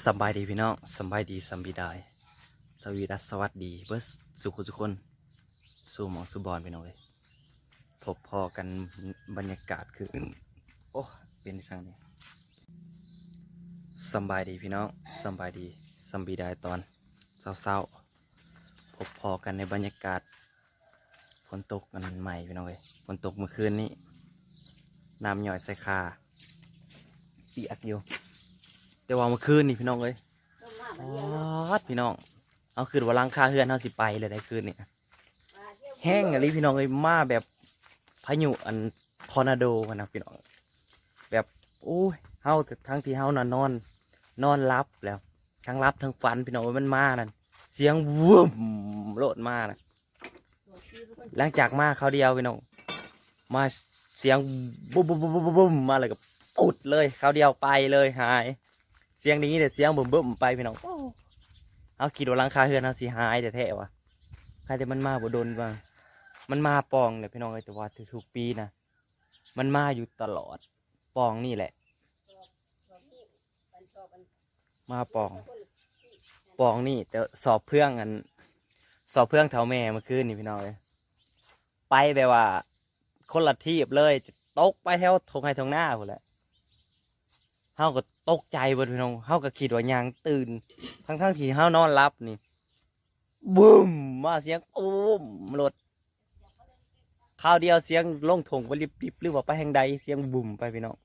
สบายดีพี่น้องสบายดีสำบีดายสวีดัสสวัสดีเบิร์สสุขุทุกคน สู่หมองสู่บอลพี่น้องเลยพบพอกันบรรยากาศคือ โอ้เป็นช่างนี่สบายดีพี่น้องสบายดีสำบีดายตอนเศร้าๆพบพอกันในบรรยากาศฝนตกกันใหม่พี่น้องเลยฝนตกเมื่อคืนนี้น้ำหย่อยใส่คาเปียกอยู่ แต่ว่าเมื่อคืนนี่พี่น้องเอ้ยออดพี่น้อง เอาคืนว่าลังคาเฮือนเฮาสิไปเลยได้คืนนี่แห้งอะไรพี่น้องเอ้ยมาแบบพายุอันทอร์นาโดกันนะพี่น้องแบบโอ้ยเฮาทั้งที่เฮาน่ะนอน นอนรับแล้ว ทั้งรับทั้งฝันพี่น้องมันมานั่นเสียงวุ้มโลดมานะหลังจากมาเขาเดียวพี่น้องมาเสียงบุ้มบุ้มบุ้มบุ้มบุ้มาเลยกับปุดเลยเขาเดียวไปเลยหาย เสียงนี้แต่เสียงบึ้มบึ้มไปพี่น้องเอาคิดว่าหลังคาเฮือนเอาสิหายแต่แท้ๆวะใครแต่มันมาบ่โดนบ้างมันมาปองเลยพี่น้องเอ้ยแต่ว่าทุกๆปีนะมันมาอยู่ตลอดปองนี่แหละ มาปอง ปองนี่ แต่สอบเพื่องอัน สอบเพื่องเท่าแม่เมื่อคืนนี่พี่น้องเลยไปแบบว่า คนละทีบเลยตกไปแถวทงไห้ทงหน้าพุ่นแหละเฮาก็ ตกใจเบิดพี่น้องเฮาก็คิดว่ายังตื่น ทั้งทั้งที่เฮานอนรับนี่บึ้มมาเสียงตูมรถข้าวเดียวเสียงลงถงไปริบๆหรือว่าไปแห่งใดเสียงบุ่มไปพี่น้อง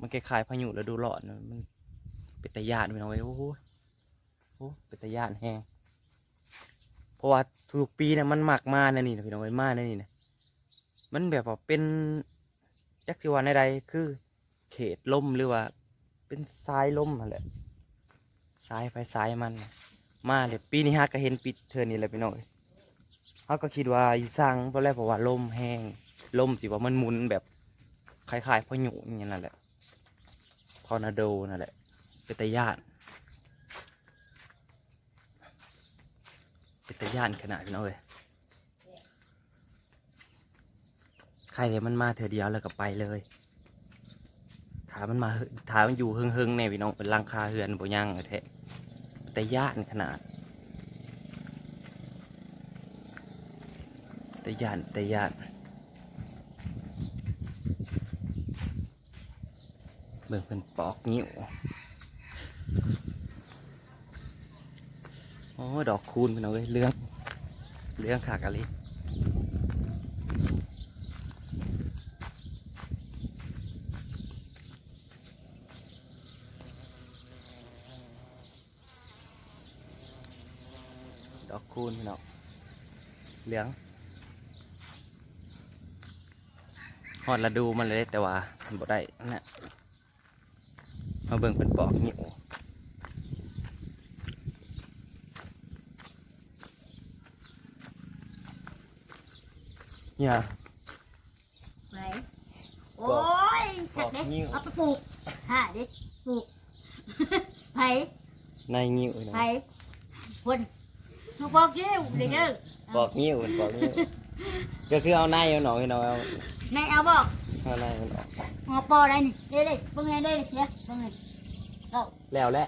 มันคล้ายๆพายุฤดูร้อนนะมันเป็นตะยานพี่น้องเอ้ยโอ้โหโอ้เป็นตะยานแฮงเพราะว่าทุกปีเนี่ยมันหมักมานนี่นะพี่น้องเอ้มานะนี่นะมันแบบว่าเป็นยักษ์จิวันใดๆคือ เขตล่มหรือว่า เป็นทรายล่มแหละทรายไปทรายมัน มาเลยปีนี้ฮะก็เห็นปิดเทอนี่แหละพี่น้องเขาก็คิดว่าอีสร้างเพราะแรกเพราะว่าลมแห้งลมที่ว่ามันหมุนแบบคล้ายๆพายุอย่างนี้นั่นแหละทอร์นาโดนั่นแหละเป็นตะยานเป็นตะยานขนาดพี่น้องเลยใครเดี๋ยวมันมาเถอเดียวแล้วก็ไปเลย ถามันมาถามันอยู่เฮิงเฮิงๆเนี่ยพี่น้องเป็นรังคาเฮือนบ่ยังแท้แต่ย่านขนาด แต่ย่านแต่ย่านเบิ่งเป็นปอกนิ้วโอ้ดอกคูณพี่น้องเอ้ยเรื่องเรื่องขากะลิ ดอกคูณพี่น้องเหลืองหอดระดูมันเลยแต่ว่ามันบ่ได้นั่นแหละมาเบิ่งเป็นปอกนิ้วเนี่ยไหนโอ้ยปอกจักเด็ดนิ้วเอาไปปลูกฮะเด็ดปลูกไผ่ในนิ้วพี่น้องไผ่คน มาปอกยิ้วเด็กเด้อปอกนิ้วเป็นปอกนิ้วก็คือเอาในเอาหนองพี่น้องเอาในเอาบอกเอาในมันออกหอปอได้นี่เด้เด้เบิ่งไงเด้เด้เบิ่งไงเอาแล้วแหละ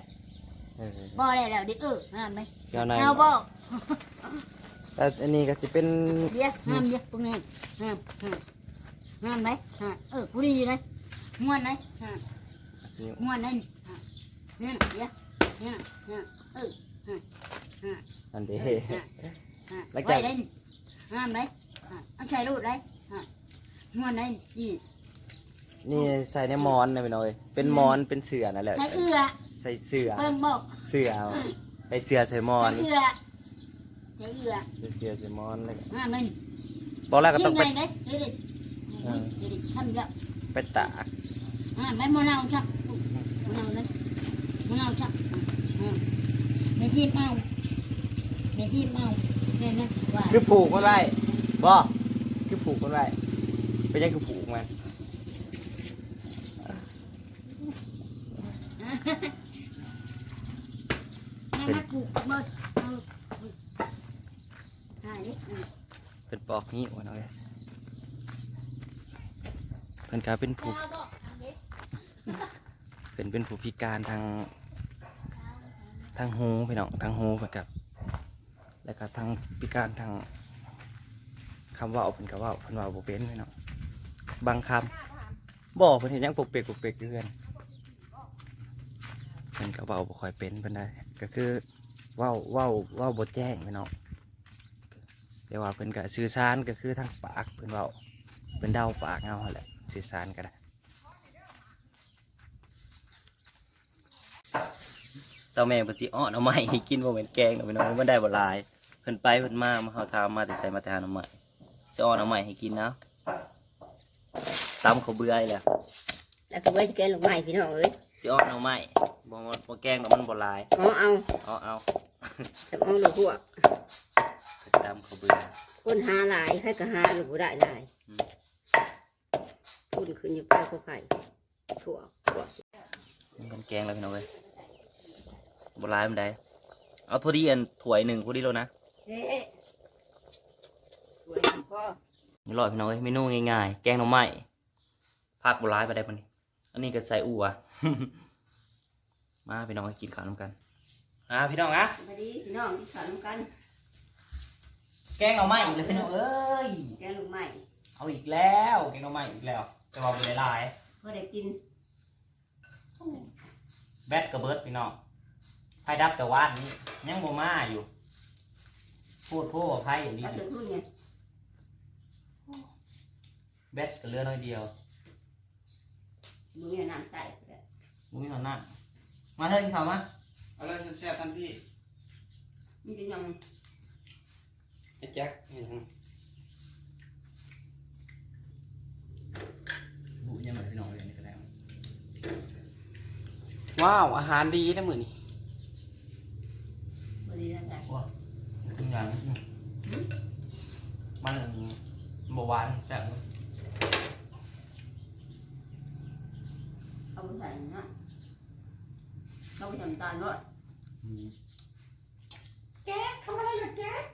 เออบ่ได้แล้วเด็กเออห้ามไหมเอาในเอาบอก แต่อันนี้ก็จะเป็น เดี๋ยวห้ามเดี๋ยวเบิ่งไงห้ามห้ามห้ามไหมห้ามเออผู้ดีเลยม่วนไหมห้ามนิ้วม่วนเลยนี่ห้ามเนี่ยเดี๋ยวเนี่ยห้ามเออห้ามห้าม อันเดีเออห้ามหลังจากไว้ได้นี่ห้ามได้อะเอาใช้รูดได้อะม้วนได้นี่นี่ใส่ในหมอนนะพี่น้อยเป็นหมอนเป็นเสื่อนั่นแหละใช้เอือใส่เสื่อเบิ่งบอกเสื่อเอาใส่เสื่อใส่หมอใช้นเอือใช้เอือใส่เสื่อใส่หมอนแล้วก็ห้ามได้นี่บอกแล้วก็ชิ้ต้อนงไหไปนได้เดี๋ยวดิเออเดี๋ยวดิทำแล้วไปตากห้ามได้มะนาวจับมะนาวเลยมะนาวจับอะในที่เมา ในที่เมาเนี่ยนะว่าคือผูกมันไว้บ่คือผูกมันไว้ไปยังคือผูกมันให้มันปลูกเบิดเอาอ่านี่อะเป็นปอกนี้วะน้อยเพิ่นกาเป็นผู้เอาบอกเอาดิเป็นเป็นผู้พิการทางทางหูพี่น้องทางหูไปกับ แล้วก็ทางพิการทางคำว่าเป็นกับว่าเพิ่นว่าบ่เป็นพี่น้องบางคำบอกเพิ่นเห็นยังปกเปกปกเปกอยู่เพื่อนเพิ่นก็เว้าบ่ค่อยเป็นเพิ่นได้ก็คือเว้าเว้าเว้าบ่แจ้งพี่น้องแต่ว่าเพิ่นก็สื่อสารก็คือทางปากเพิ่นเว้าเพิ่นเดาปากเอาหั่นแหละสื่อสารก็ได้เต้าแม่เพิ่นสิอ้อนเอาใหม่ให้กินบ่แม่นแกงดอกพี่น้องมันได้บ่หลาย เพิ่นไปเพิ่นมามาเฮาถามมาแต่ใส่มาแต่หาหน่อใหม่สิอ้อนเอาใหม่ให้กินนะตำเขาวเบื่ออีแล้วแล้วก็ไว้จะแกงลูกไม้พี่น้องเอ้ยสิอ้อนเอาใหม่บ่ว่าบ่แกงดอกมันบ่หลายเอาเอาเอาเอาจะเอาลูกพวกตำเขาวเบื่อคนหาหลายให้ก็หาลูกบ่ได้หลายอืมพูดขึ้นอยู่ป้ายก็ไผ่ถั่วถั่วมันแกงแล้วพี่น้องเอ้ยบ่หลายมันได้เอาพอดีอันถ้วยหนึงพอดีแล้วนะเอ๊ะถั่ว น้ำพ่อนี่รอดพี่น้องเอ้ยเมนูง่ายๆ แกงหน่อไม้ผักบ่หลายไปได้ปานนี้อันนี้ก็ใส่อั่วมาพี่น้องให้กินข้าวนํกันอ่าพี่น้องอะสวัสดีพี่น้องที่ขันกัน แกงหน่อไม้อีกแล้วพี่น้องเอ้ยแกงลูกไม้เอาอีกแล้วแกงหน่อไม้อีกแล้วจะบอกเป็นหลายพอได้กินๆแบตกระเบิดพี่น้องไพ่ดับแต่ว่านนี้ยังโมมาอยู่ พูดพูดไพ่อย่างนี้แล้วอจะยู่พูดไงแบตก็เหลือน้อยเดียวมึงเนี่ยน้ำใส่ก็ได้มุ้ยนอนนั่งมาเถอะกินข้าวมาเอาเลยแซ่บๆท่านพี่นี่จะยังไอ้แจ็คเห็นยังบุยังไงพี่น้องเลยนี่ก็แล้วว้าว อาหารดีนะมือนี่ พอดีแล้วจ้ะ ทุก อย่างอืมมันบหวานจังเอาไปใส่นะเอาไปทำตาลด้วยอืมแจ๊คทำอะไรอยู่แจ๊ค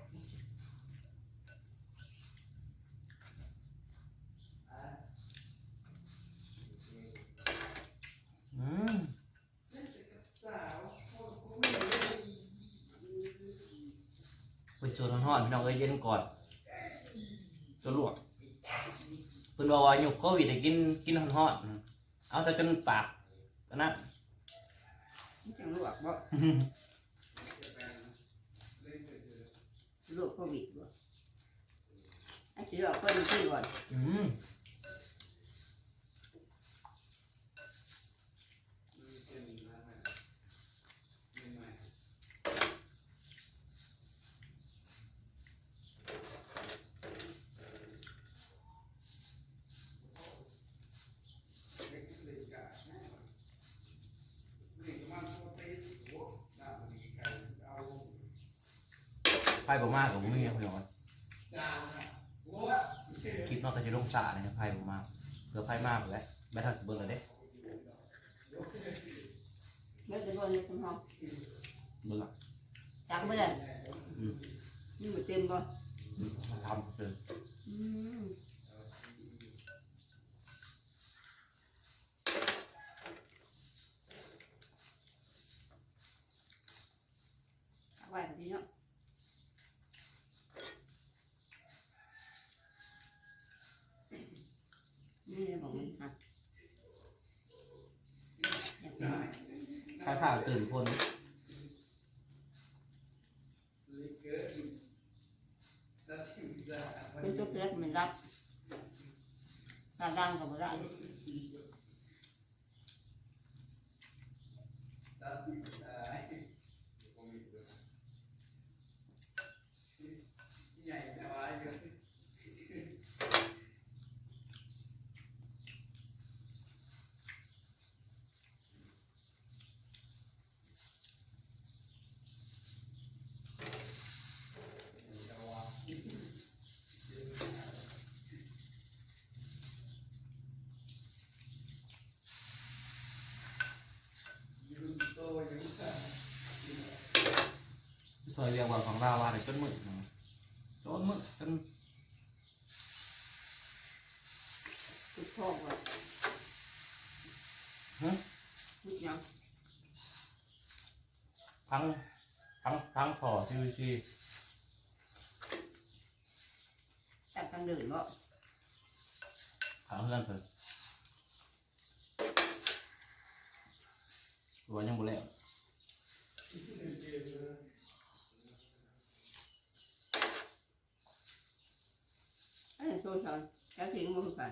อืม ไปโจนห่อนๆพี่น้องเอ้ยเย็นก่อนตัวลวกเพิ่นบอกว่าหยุกโควิดให้กินกินห่อนๆเอาซะจนปากอันนั้นนี่จังลวกบ่ลวกโควิดบ่ไอ้สิลวกก็ดีขึ้นก่อนอืม ไพ่บ่มากกับมึงเนี่ยพี่น้องคิดนอกจากจะลงสระนะครับไพ่บ่มากเผื่อไพ่มากแล้วแบทเทิลเบิร์เลยเด้เมื่อกี้บนในสมองเบื่อจักไม่ได้อืมนี่มันเต็มบ่อืมทำเกินอืมเอาไว้พอดีเนาะนี่เลยบอกมันหักอยากเป็น ข่าวตื่นคนเป็นตัวเล็กมันรับตาดังกับบ่ได้ ซ อยเรียงว่าของเราว่าแต่จนมืดนะจนมืดจนทุกท้องว่าฮะทุกอย่างทั้งทั้งทั้งพอที่ที่จับกันเดินบ่ทั้งเพื่อนเพิ่นตัวยังบ่แล้ วอันนี้โซ่ช้อนแล้วทิ้งมือไป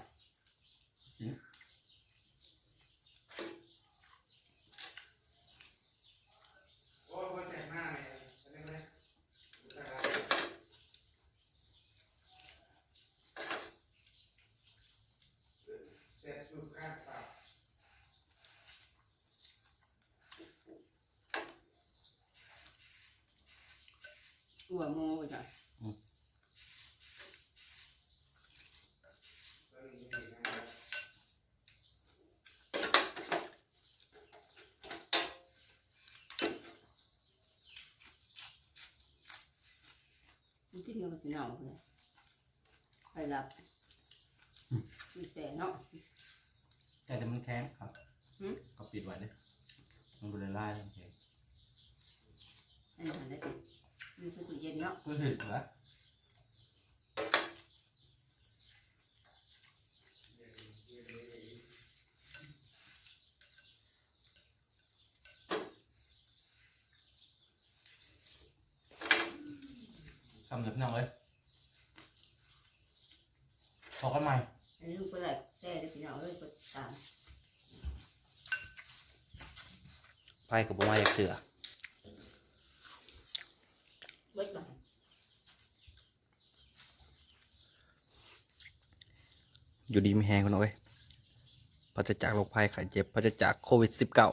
โอ้ยคนแต่งหน้าไหมได้ไหมเสร็จลูกข้างปากตัวโมจ้ะ ตัวนี้มีนะครับ มันกินกับสีหนาวเลยไปหลับมีแต่เนาะแต่แต่มันแข็งครับหืมก็ปิดไว้เลยมันบริไล่โอเคอันนี้มันได้ติดมีตู้เย็นเนาะก็ถึงแล้วทำเดี๋ยวพี่น้องเลยพอกันใหม่ อันนี้ลู กก็ได้แซ่ได้พี่น้องเลยก็ตามไปกับบัวมาจากเถื่อเบิดมาอยู่ดีไม่แห้งกันเอยพระจะจากโรคภัยไข้เจ็บพระจะจากโควิดสิบเก้า